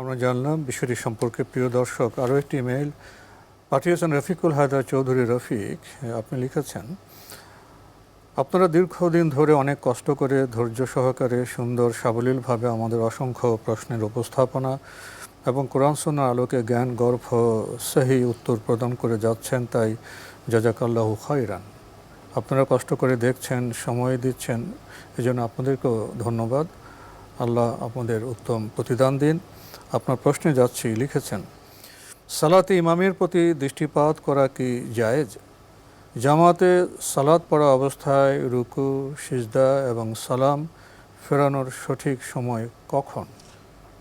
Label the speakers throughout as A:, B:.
A: আমরা জানলাম, বিষয়টি সম্পর্কে প্রিয় দর্শক, আরও একটি ইমেইল পাঠিয়েছেন রফিকুল হায়দার চৌধুরী রফিক, আপনি লিখেছেন, আপনারা দীর্ঘদিন ধরে অনেক কষ্ট করে ধৈর্য সহকারে, সুন্দর, সাবলীলভাবে আমাদের অসংখ্য প্রশ্নের উপস্থাপনা এবং কোরআন সুন্নাহর আলোকে জ্ঞান, গর্ভ, সহি উত্তর প্রদান করে যাচ্ছেন, তাই জাজাকাল্লাহু খাইরান আপনারা কষ্ট করে দেখছেন, সময় দিচ্ছেন, এজন্য আপনাদেরকেও ধন্যবাদ। আল্লাহ আপনাদের উত্তম প্রতিদান দিন। আপনার প্রশ্নে যাচ্ছি, লিখেছেন, সালাতে ইমামের প্রতি দৃষ্টিপাত করা কি জায়েজ? জামাতে সালাত পড়া অবস্থায় রুকু, সিজদা এবং সালাম ফেরানোর সঠিক সময় কখন?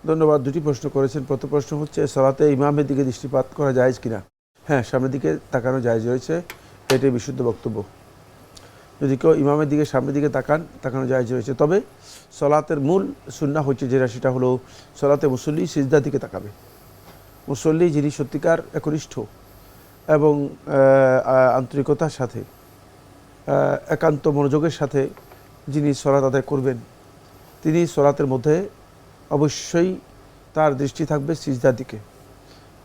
B: ধন্যবাদ, দুটি প্রশ্ন করেছেন। প্রথম প্রশ্ন হচ্ছে, সালাতে ইমামের দিকে দৃষ্টিপাত করা যায় কিনা? হ্যাঁ সামনের দিকে তাকানো যায় রয়েছে। এটাই বিশুদ্ধ বক্তব্য। যদি কেউ ইমামের দিকে, সামনের দিকে তাকান, তাকানো যায় রয়েছে। তবে সলাতের মূল সুন্না হচ্ছে যেটা, সেটা হলো সলাতে মুসল্লি সিজদার দিকে তাকাবে। মুসল্লি যিনি সত্যিকার একনিষ্ঠ এবং আন্তরিকতার সাথে একান্ত মনোযোগের সাথে যিনি সলাত আদায় করবেন, তিনি সলাতের মধ্যে অবশ্যই তার দৃষ্টি থাকবে সিজদার দিকে।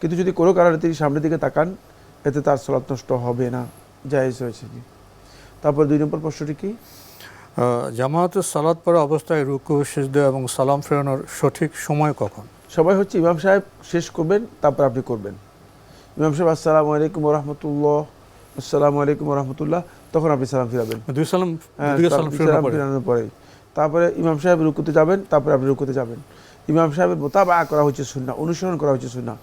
B: কিন্তু যদি কোনো কারণে তিনি সামনের দিকে তাকান, এতে তার সলাৎ নষ্ট হবে না। জায়েজ হয়েছে তারপর দুই নম্বর প্রশ্নটি কি?
A: জামাতে সালাত পড়া অবস্থায় রুকু সিজদা এবং সালাম ফেরানোর সঠিক সময় কখন?
B: সবাই হচ্ছে ইমাম সাহেব শেষ করবেন তারপর আপনি করবেন। ইমাম সাহেব আসসালামু আলাইকুম রহমতুল্লাহ আসসালামু আলাইকুম রহমতুল্লাহ তখন আপনি সালাম ফিরাবেন।
A: দুই সালাম
B: হ্যাঁ, সালাম ফিরানোর পরে? তারপরে ইমাম সাহেব রুকুতে যাবেন তারপরে আপনি রুকুতে যাবেন। ইমাম সাহেবের মোতাবা করা হচ্ছে সুন্না অনুসরণ করা হচ্ছে সুন্না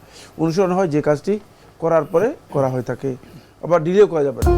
B: অনুসরণ হয় যে কাজটি করার পরে করা হয়ে থাকে আবার ডিলেও করা যাবে না।